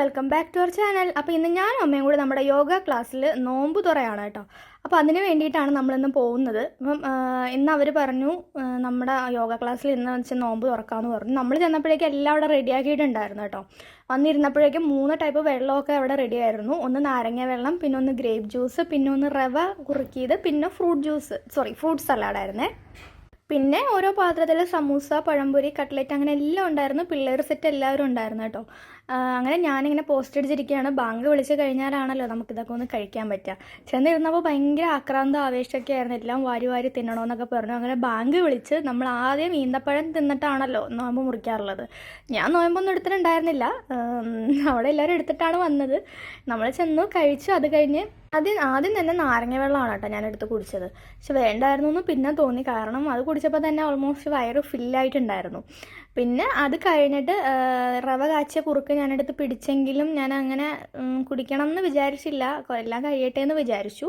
Welcome back to our channel അപ്പോൾ ഇന്ന് ഞാനും അമ്മയും കൂടി നമ്മുടെ യോഗ ക്ലാസ്സിൽ നോമ്പ് തുറയാണ് കേട്ടോ. അപ്പോൾ അതിന് വേണ്ടിയിട്ടാണ് നമ്മളിന്ന് പോകുന്നത്. അപ്പം ഇന്ന് അവർ പറഞ്ഞു നമ്മുടെ യോഗ ക്ലാസ്സിൽ ഇന്ന് വെച്ച് നോമ്പ് തുറക്കാമെന്ന് പറഞ്ഞു. നമ്മൾ ചെന്നപ്പോഴേക്കും എല്ലാം അവിടെ റെഡിയാക്കിയിട്ടുണ്ടായിരുന്നു കേട്ടോ. വന്നിരുന്നപ്പോഴേക്കും മൂന്ന് ടൈപ്പ് വെള്ളമൊക്കെ അവിടെ റെഡി ആയിരുന്നു. ഒന്ന് നാരങ്ങ വെള്ളം പിന്നെ ഒന്ന് ഗ്രേപ്പ് ജ്യൂസ് പിന്നെ ഒന്ന് റവ കുറുക്കിയത് പിന്നെ ഫ്രൂട്ട് ജ്യൂസ് സോറി ഫ്രൂട്ട് സലാഡായിരുന്നേ പിന്നെ ഓരോ പാത്രത്തിൽ സമൂസ പഴംപൊരി കട്ട്ലറ്റ് അങ്ങനെ എല്ലാം ഉണ്ടായിരുന്നു. പിള്ളേർ സെറ്റ് എല്ലാവരും ഉണ്ടായിരുന്നു കേട്ടോ. അങ്ങനെ ഞാനിങ്ങനെ പോസ്റ്റ് അടിച്ചിരിക്കുകയാണ്. ബാങ്ക് വിളിച്ച് കഴിഞ്ഞാലാണല്ലോ നമുക്കിതൊക്കെ ഒന്ന് കഴിക്കാൻ പറ്റുക. ചെന്നിരുന്നപ്പോൾ ഭയങ്കര ആക്രാന്ത ആവേശമൊക്കെ ആയിരുന്നു. എല്ലാം വാരി വാരി തിന്നണമെന്നൊക്കെ പറഞ്ഞു. അങ്ങനെ ബാങ്ക് വിളിച്ച് നമ്മൾ ആദ്യം ഈന്തപ്പഴം തിന്നിട്ടാണല്ലോ നോയമ്പ് മുറിക്കാറുള്ളത്. ഞാൻ നോയമ്പൊന്നും എടുത്തിട്ടുണ്ടായിരുന്നില്ല. അവിടെ എല്ലാവരും എടുത്തിട്ടാണ് വന്നത്. നമ്മൾ ചെന്നു കഴിച്ചു. അത് കഴിഞ്ഞ് ആദ്യം ആദ്യം തന്നെ നാരങ്ങ വെള്ളമാണ് കേട്ടോ ഞാൻ എടുത്ത് കുടിച്ചത്. പക്ഷെ വേണ്ടായിരുന്നു എന്ന് പിന്നെ തോന്നി. കാരണം അത് കുടിച്ചപ്പോൾ തന്നെ ഓൾമോസ്റ്റ് വയറ് ഫില്ലായിട്ടുണ്ടായിരുന്നു പിന്നെ അത് കഴിഞ്ഞിട്ട് റവ കാച്ചിയ കുറുക്ക് ഞാനെടുത്ത് പിടിച്ചെങ്കിലും ഞാൻ അങ്ങനെ കുടിക്കണം എന്ന് വിചാരിച്ചില്ല എല്ലാം കഴിയട്ടെ എന്ന് വിചാരിച്ചു.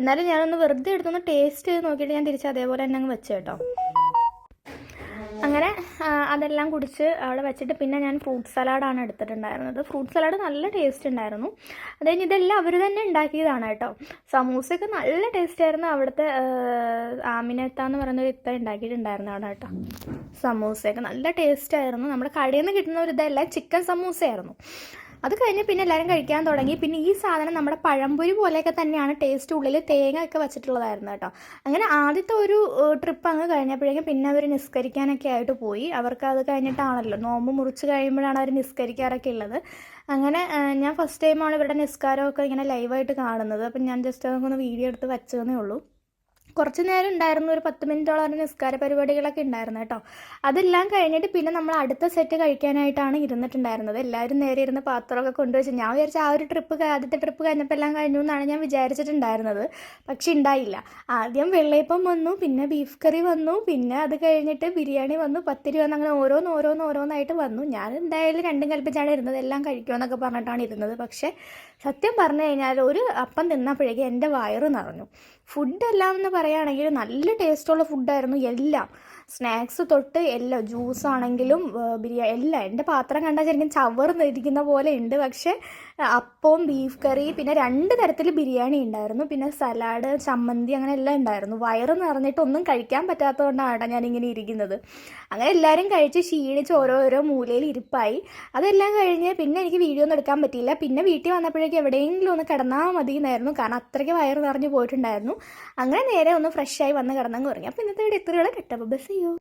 എന്നാലും ഞാനൊന്ന് വെറുതെ എടുത്തൊന്ന് ടേസ്റ്റ് ചെയ്ത് നോക്കിയിട്ട് ഞാൻ തിരിച്ച് അതേപോലെ തന്നെ അങ്ങ് വെച്ചു കേട്ടോ അങ്ങനെ അതെല്ലാം കുടിച്ച് അവിടെ വെച്ചിട്ട് പിന്നെ ഞാൻ ഫ്രൂട്ട് സലാഡാണ് എടുത്തിട്ടുണ്ടായിരുന്നത്. ഫ്രൂട്ട് സലാഡ് നല്ല ടേസ്റ്റ് ഉണ്ടായിരുന്നു. അത് കഴിഞ്ഞ് ഇതെല്ലാം അവർ തന്നെ ഉണ്ടാക്കിയതാണ് കേട്ടോ. സമൂസയൊക്കെ നല്ല ടേസ്റ്റ് ആയിരുന്നു. അവിടുത്തെ ആമിനത്ത എന്ന് പറയുന്ന ഒരു ഇത്ത അവിടെ കേട്ടോ. സമൂസയൊക്കെ നല്ല ടേസ്റ്റ് ആയിരുന്നു. നമ്മുടെ കടയിൽ നിന്ന് കിട്ടുന്ന ഒരു ഇതെല്ലാം ചിക്കൻ സമൂസയായിരുന്നു. അത് കഴിഞ്ഞ് പിന്നെ എല്ലാവരും കഴിക്കാൻ തുടങ്ങി. പിന്നെ ഈ സാധനം നമ്മുടെ പഴംപൊരി പോലെയൊക്കെ തന്നെയാണ് ടേസ്റ്റ് ഉള്ളിൽ തേങ്ങ ഒക്കെ വെച്ചിട്ടുള്ളതായിരുന്നു കേട്ടോ. അങ്ങനെ ആദ്യത്തെ ഒരു ട്രിപ്പ് അങ്ങ് കഴിഞ്ഞപ്പോഴേക്കും പിന്നെ അവർ നിസ്കരിക്കാനൊക്കെ ആയിട്ട് പോയി. അവർക്ക് അത് കഴിഞ്ഞിട്ടാണല്ലോ നോമ്പ് മുറിച്ച് കഴിയുമ്പോഴാണ് അവർ നിസ്കരിക്കാറൊക്കെ ഉള്ളത്. അങ്ങനെ ഞാൻ ഫസ്റ്റ് ടൈമാണ് ഇവരുടെ നിസ്കാരമൊക്കെ ഇങ്ങനെ ലൈവായിട്ട് കാണുന്നത്. അപ്പം ഞാൻ ജസ്റ്റ് അതൊക്കെ ഒന്ന് വീഡിയോ എടുത്ത് വെച്ചതേ ഉള്ളൂ. കുറച്ച് നേരം ഉണ്ടായിരുന്നു ഒരു പത്ത് മിനിറ്റോളം നിസ്കാര പരിപാടികളൊക്കെ ഉണ്ടായിരുന്നു കേട്ടോ. അതെല്ലാം കഴിഞ്ഞിട്ട് പിന്നെ നമ്മൾ അടുത്ത സെറ്റ് കഴിക്കാനായിട്ടാണ് ഇരുന്നിട്ടുണ്ടായിരുന്നത്. എല്ലാവരും നേരെ ഇരുന്ന് പാത്രമൊക്കെ കൊണ്ടുവച്ച് ഞാൻ വിചാരിച്ച ആ ഒരു ട്രിപ്പ് ആദ്യത്തെ ട്രിപ്പ് കഴിഞ്ഞപ്പോൾ എല്ലാം കഴിഞ്ഞു എന്നാണ് ഞാൻ വിചാരിച്ചിട്ടുണ്ടായിരുന്നത്. പക്ഷെ ഉണ്ടായില്ല ആദ്യം വെള്ളയപ്പം വന്നു പിന്നെ ബീഫ് കറി വന്നു പിന്നെ അത് കഴിഞ്ഞിട്ട് ബിരിയാണി വന്നു പത്തിരി വന്നു അങ്ങനെ ഓരോന്ന് ഓരോന്ന് ഓരോന്നായിട്ട് വന്നു. ഞാൻ എന്തായാലും രണ്ടും കൽപ്പിച്ചാണ് ഇരുന്നത്. എല്ലാം കഴിക്കുമെന്നൊക്കെ പറഞ്ഞിട്ടാണ് ഇരുന്നത്. പക്ഷേ സത്യം പറഞ്ഞു കഴിഞ്ഞാൽ ഒരു അപ്പം തിന്നപ്പോഴേക്കും എന്റെ വയറ് നിറഞ്ഞു. ഫുഡെല്ലാം എന്ന് പറയുകയാണെങ്കിൽ നല്ല ടേസ്റ്റുള്ള ഫുഡായിരുന്നു എല്ലാം. സ്നാക്സ് തൊട്ട് എല്ലാം ജ്യൂസ് ആണെങ്കിലും ബിരിയാണി എല്ലാം. എന്റെ പാത്രം കണ്ടാൽ ശരിക്കും ചവർന്നിരിക്കുന്ന പോലെ ഉണ്ട്. പക്ഷേ അപ്പവും ബീഫ് കറി പിന്നെ രണ്ട് തരത്തിൽ ബിരിയാണി ഉണ്ടായിരുന്നു. പിന്നെ സലാഡ് ചമ്മന്തി അങ്ങനെ എല്ലാം ഉണ്ടായിരുന്നു. വയറ് നിറഞ്ഞിട്ട് ഒന്നും കഴിക്കാൻ പറ്റാത്തതുകൊണ്ടാണ് ഞാനിങ്ങനെ ഇരിക്കുന്നത്. അങ്ങനെ എല്ലാവരും കഴിച്ച് ക്ഷീണിച്ച് ഓരോരോ മൂലയിൽ ഇരിപ്പായി. അതെല്ലാം കഴിഞ്ഞ് പിന്നെ എനിക്ക് വീഡിയോ ഒന്നും എടുക്കാൻ പറ്റിയില്ല. പിന്നെ വീട്ടിൽ വന്നപ്പോഴേക്കും എവിടെയെങ്കിലും ഒന്ന് കിടന്നാൽ മതി എന്നായിരുന്നു കാരണം അത്രയ്ക്ക് വയറ് നിറഞ്ഞു പോയിട്ടുണ്ടായിരുന്നു. അങ്ങനെ നേരെ ഒന്ന് ഫ്രഷായി വന്ന് കിടന്നങ്ങ് തുടങ്ങി അപ്പോൾ ഇന്നത്തെ വീഡിയോ എത്രയുള്ള കെട്ടപ്പോൾ ബസ് ചെയ്യൂ.